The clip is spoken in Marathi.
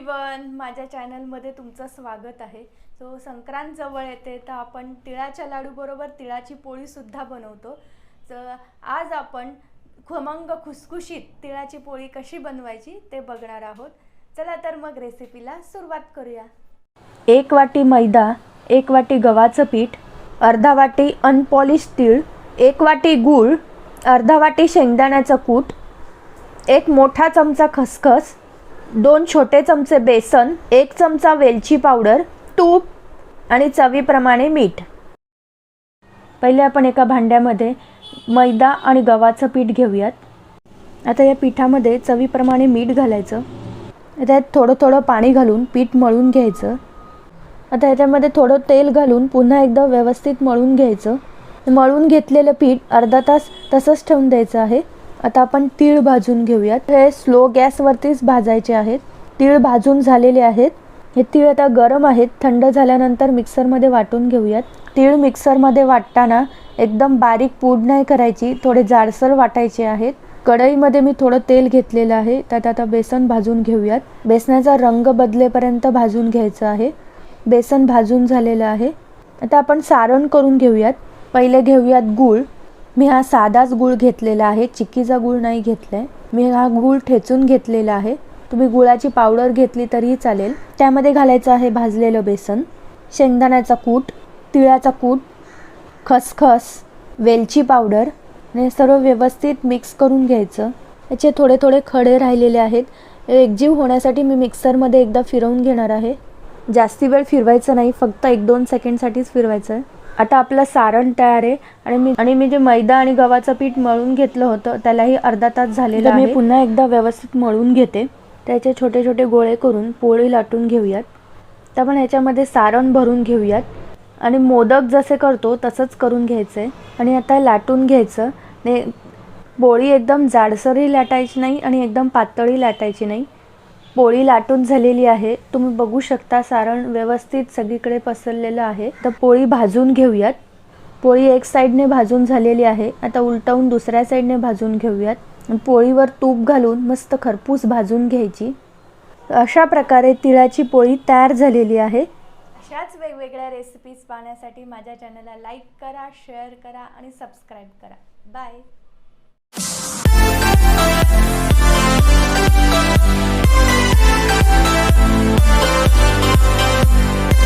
एव्हरीवन माझ्या चॅनलमध्ये तुमचं स्वागत आहे. सो संक्रांत जवळ येते तर आपण तिळाच्या लाडूबरोबर तिळाची पोळीसुद्धा बनवतो. तर आज आपण खमंग खुसखुशीत तिळाची पोळी कशी बनवायची ते बघणार आहोत. चला तर मग रेसिपीला सुरुवात करूया. एक वाटी मैदा एक वाटी गव्हाचं पीठ अर्धा वाटी अनपॉलिश तीळ एक वाटी गूळ अर्धा वाटी शेंगदाण्याचं कूट एक मोठा चमचा खसखस दोन छोटे चमचे बेसन एक चमचा वेलची पावडर तूप आणि चवीप्रमाणे मीठ. पहिले आपण एका भांड्यामध्ये मैदा आणि गव्हाचं पीठ घेऊयात. आता या पिठामध्ये चवीप्रमाणे मीठ घालायचं. त्यात थोडं थोडं पाणी घालून पीठ मळून घ्यायचं. आता याच्यामध्ये थोडं तेल घालून पुन्हा एकदा व्यवस्थित मळून घ्यायचं. मळून घेतलेलं पीठ अर्धा तास तसंच ठेवून द्यायचं आहे. आता आपण तीळ भाजून घेऊयात हे स्लो गॅसवरतीच भाजायचे आहेत. तीळ भाजून झालेले आहेत. हे तीळ आता गरम आहेत. थंड झाल्यानंतर मिक्सरमध्ये वाटून घेऊयात. तीळ मिक्सरमध्ये वाटताना एकदम बारीक पूड नाही करायची थोडे जाडसर वाटायचे आहेत. कढईमध्ये मी थोडं तेल घेतलेलं आहे. त्यात आता बेसन भाजून घेऊयात. बेसनाचा रंग बदलेपर्यंत भाजून घ्यायचं आहे. बेसन भाजून झालेलं आहे. आता आपण सारण करून घेऊयात. पहिले घेऊयात गूळ. मी हा साधाच गूळ घेतलेला आहे चिक्कीचा गूळ नाही घेतलाय. मी हा गूळ ठेचून घेतलेला आहे. तुम्ही गुळाची पावडर घेतली तरीही चालेल. त्यामध्ये घालायचं आहे भाजलेलं बेसन शेंगदाण्याचा कूट तिळाचा कूट खसखस वेलची पावडर. आणि हे सर्व व्यवस्थित मिक्स करून घ्यायचं. याचे थोडे थोडे खडे राहिलेले आहेत. एकजीव होण्यासाठी मी मिक्सरमध्ये एकदा फिरवून घेणार आहे. जास्ती वेळ फिरवायचं नाही फक्त एक दोन सेकंडसाठीच फिरवायचं आहे. आता आपलं सारण तयार आहे. आणि मी आणि मी जे मैदा आणि गव्हाचं पीठ मळून घेतलं होतं त्यालाही अर्धा तास झालेला मी पुन्हा एकदा व्यवस्थित मळून घेते. त्याचे छोटे छोटे गोळे करून पोळी लाटून घेऊयात. तर आपण ह्याच्यामध्ये सारण भरून घेऊयात. आणि मोदक जसे करतो तसंच करून घ्यायचं. आहे आणि आता लाटून घ्यायचं. ने पोळी एकदम जाडसरही लाटायची नाही आणि एकदम पातळही लाटायची नाही. पोळी लाटून झालेली आहे. तुम्ही बघू शकता सारण व्यवस्थित सगळीकडे पसरलेलं आहे. तर पोळी भाजून घेऊयात. पोळी एक साईडने भाजून झालेली आहे. आता उलटवून दुसऱ्या साईडने भाजून घेऊयात. पोळीवर तूप घालून मस्त खरपूस भाजून घ्यायची. अशा प्रकारे तिळाची पोळी तयार झालेली आहे. अशाच वेगवेगळ्या रेसिपीज पाहण्यासाठी माझ्या चॅनलला लाईक करा शेअर करा आणि सबस्क्राईब करा. बाय